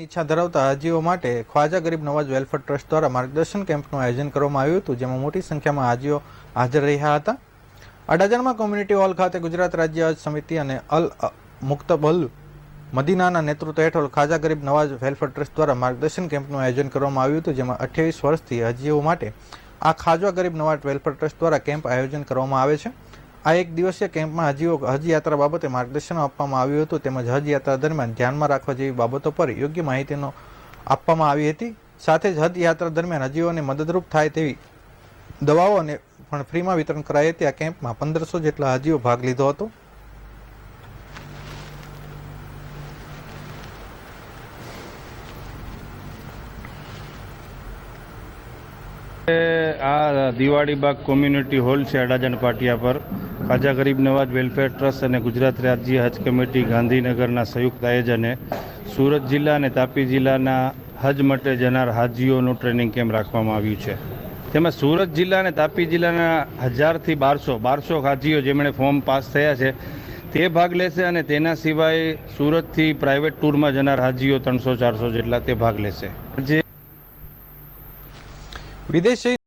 ઈચ્છા ધરાવતા હાજીઓ માટે ખ્વાજા ગરીબ નવાજ વેલફેર ટ્રસ્ટ દ્વારા માર્ગદર્શન કેમ્પનું આયોજન કરવામાં આવ્યું હતું, જેમાં મોટી સંખ્યામાં હાજીઓ હાજર રહ્યા હતા. અડાજણમાં કોમ્યુનિટી હોલ ખાતે ગુજરાત રાજ્ય સમિતિ અને અલ મુક્તબલ મદીનાના નેતૃત્વ હેઠળ ખાજા ગરીબ નવાજ વેલફેર ટ્રસ્ટ દ્વારા માર્ગદર્શન કેમ્પનું આયોજન કરવામાં આવ્યું હતું, જેમાં અઠ્યાવીસ વર્ષથી હજીઓ માટે આ ખાજા ગરીબ નવાજ વેલફેર ટ્રસ્ટ દ્વારા કેમ્પ આયોજન કરવામાં આવે છે. આ એક દિવસીય કેમ્પમાં હજીઓ હજ યાત્રા બાબતે માર્ગદર્શન આપવામાં આવ્યું હતું તેમજ હજ યાત્રા દરમિયાન ધ્યાનમાં રાખવા જેવી બાબતો પર યોગ્ય માહિતીનો આપવામાં આવી હતી. સાથે જ હજ યાત્રા દરમિયાન હજીઓને મદદરૂપ થાય તેવી દવાઓ અને પણ ફ્રીમાં વિતરણ કરાઈ હતી આ કેમ્પમાં પંદરસો જેટલા હજીઓ ભાગ લીધો હતો. આ દિવાળી બાગ કોમ્યુનિટી હોલ છે, અડાજણ પાટિયા પર. ખાજા ગરીબ નવાજ વેલફેર ટ્રસ્ટ અને ગુજરાત રાજ્ય હજ કમિટી ગાંધીનગરના સંયુક્ત આયોજને સુરત જિલ્લા અને તાપી જિલ્લાના હજ માટે જનાર હાજીઓનું ટ્રેનિંગ કેમ્પ રાખવામાં આવ્યું છે. તેમાં સુરત જિલ્લા અને તાપી જિલ્લાના હજારથી બારસો બારસો હાજીઓ જેમણે ફોર્મ પાસ થયા છે, તે ભાગ લેશે અને તેના સિવાય સુરતથી પ્રાઇવેટ ટૂરમાં જનાર હાજીઓ ત્રણસો, ચારસો જેટલા તે ભાગ લેશે. જે વિદેશ